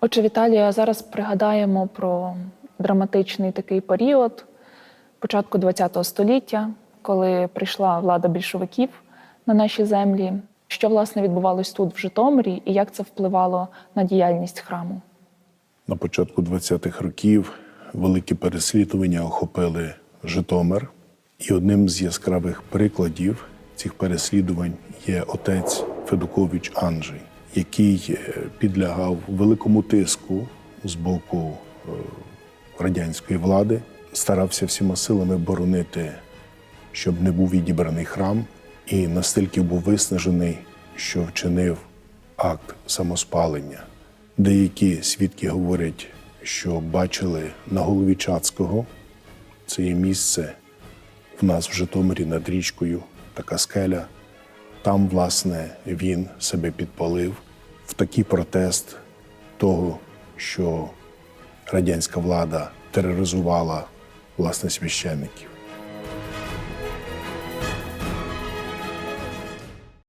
Отже, Віталію, а зараз пригадаємо про драматичний такий період початку ХХ століття, коли прийшла влада більшовиків на наші землі. Що власне відбувалось тут, в Житомирі, і як це впливало на діяльність храму? На початку 20-х років великі переслідування охопили Житомир. І одним з яскравих прикладів цих переслідувань є отець Федукович Анджей, який е, підлягав великому тиску з боку е, радянської влади, старався всіма силами боронити, щоб не був відібраний храм, і настільки був виснажений, що вчинив акт самоспалення. Деякі свідки говорять, що бачили на голові Чацького це є місце в нас в Житомирі над річкою, така скеля. Там, власне, він себе підпалив в такий протест того, що радянська влада тероризувала власне священників.